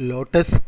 Lotus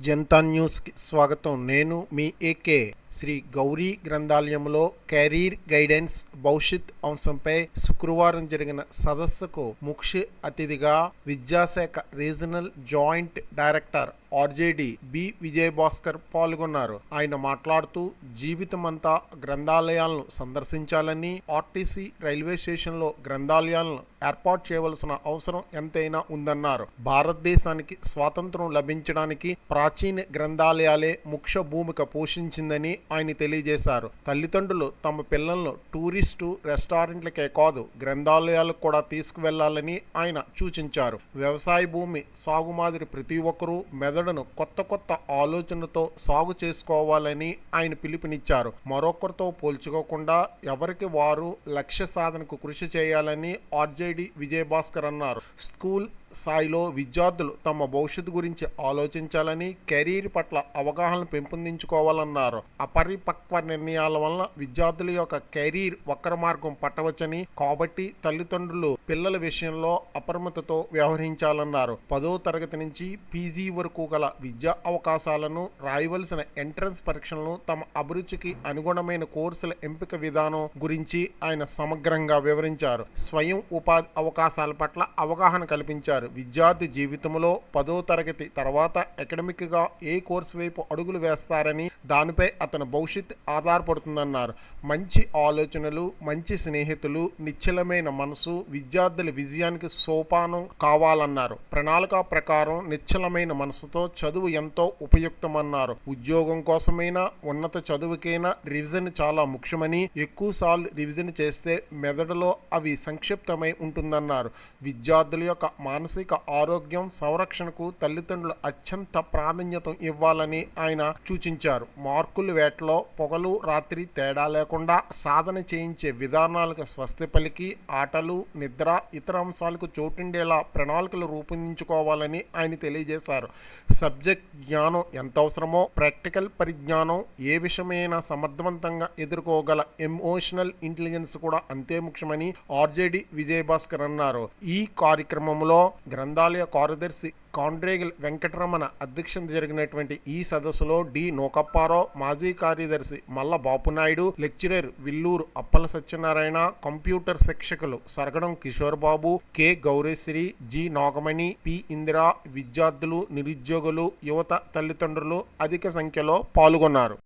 Janata న్యూస్కి స్వాగతం. నేను మీ ఏకే. శ్రీ గౌరీ గ్రంథాలయంలో కెరీర్ గైడెన్స్ భవిష్యత్ అంశంపై శుక్రవారం జరిగిన సదస్సుకు ముఖ్య అతిథిగా విద్యాశాఖ regional joint director RJD B Vijayabhaskar పాల్గొన్నారు. ఆయన మాట్లాడుతూ జీవితమంతా గ్రంథాలయాలను సందర్శించాలని ఆర్టీసీ రైల్వే స్టేషన్లో గ్రంథాలయాలను ఏర్పాటు చేయవలసిన అవసరం ఎంతైనా ఉందన్నారు. భారతదేశానికి స్వాతంత్రం లభించడానికి ప్రాచీన గ్రంథాలయాలే ముఖ్య భూమిక పోషించిందని ఆయన తెలియజేశారు. తల్లిదండ్రులు తమ పిల్లలను టూరిస్టు రెస్టారెంట్లకే కాదు గ్రంథాలయాలకు కూడా తీసుకువెళ్ళాలని ఆయన సూచించారు. వ్యవసాయ భూమి సాగు మాదిరి ప్రతి ఒక్కరూ మెదడును కొత్త కొత్త ఆలోచనతో సాగు చేసుకోవాలని ఆయన పిలుపునిచ్చారు. మరొకరితో పోల్చుకోకుండా ఎవరికి వారు లక్ష్య సాధనకు కృషి చేయాలని ఆర్జేడి విజయభాస్కర్ అన్నారు. స్కూల్ స్థాయిలో విద్యార్థులు తమ భవిష్యత్తు గురించి ఆలోచించాలని కెరీర్ పట్ల అవగాహన పెంపొందించుకోవాలన్నారు. అపరిపక్వ నిర్ణయాల వలన విద్యార్థుల యొక్క కెరీర్ వక్ర మార్గం పట్టవచ్చని కాబట్టి తల్లిదండ్రులు పిల్లల విషయంలో అప్రమత్తతో వ్యవహరించాలన్నారు. పదో తరగతి నుంచి పీజీ వరకు గల విద్యా అవకాశాలను రాయవలసిన ఎంట్రన్స్ పరీక్షలను తమ అభిరుచికి అనుగుణమైన కోర్సుల ఎంపిక విధానం గురించి ఆయన సమగ్రంగా వివరించారు. స్వయం ఉపాధి అవకాశాల పట్ల అవగాహన కల్పించారు. విద్యార్థి జీవితంలో పదో తరగతి తర్వాత అకాడమిక్గా ఏ కోర్సు వైపు అడుగులు వేస్తారని దానిపై అతని భవిష్యత్ ఆధారపడుతుందన్నారు. మంచి ఆలోచనలు మంచి స్నేహితులు నిశ్చలమైన మనసు విద్య విద్యార్థుల విజయానికి సోపానం కావాలన్నారు. ప్రణాళిక ప్రకారం నిశ్చలమైన మనసుతో చదువు ఎంతో ఉపయుక్తమన్నారు. ఉద్యోగం కోసమైనా ఉన్నత చదువుకైనా రివిజన్ చాలా ముఖ్యమని ఎక్కువసార్లు రివిజన్ చేస్తే మెదడులో అవి సంక్షిప్తమై ఉంటుందన్నారు. విద్యార్థుల యొక్క మానసిక ఆరోగ్యం సంరక్షణకు తల్లిదండ్రులు అత్యంత ప్రాధాన్యత ఇవ్వాలని ఆయన సూచించారు. మార్కుల వేటలో పొగలు రాత్రి తేడా లేకుండా సాధన చేయించే విధానాలకు స్వస్తి పలికి ఆటలు నిద్ర ఇతర ఇతర అంశాలకు చోటుండేలా ప్రణాళికలు రూపొందించుకోవాలని ఆయన తెలియజేశారు. సబ్జెక్ట్ జ్ఞానం ఎంత అవసరమో ప్రాక్టికల్ పరిజ్ఞానం ఏ విషయమైనా సమర్థవంతంగా ఎదుర్కోగల ఎమోషనల్ ఇంటెలిజెన్స్ కూడా అంతే ముఖ్యమని ఆర్జేడి విజయభాస్కర్ అన్నారు. ఈ కార్యక్రమంలో గ్రంథాలయ కార్యదర్శి కాండ్రేగల్ వెంకటరమణ అధ్యక్షత జరిగినటువంటి ఈ సదస్సులో డి నోకప్పారావు మాజీ కార్యదర్శి Malla Bapunaidu lecturer Villuru Appala Satyanarayana computer శిక్షకులు Saragadam Kishore Babu K Gowrisri G Nagamani P Indira విద్యార్థులు నిరుద్యోగులు యువత తల్లిదండ్రులు అధిక సంఖ్యలో పాల్గొన్నారు.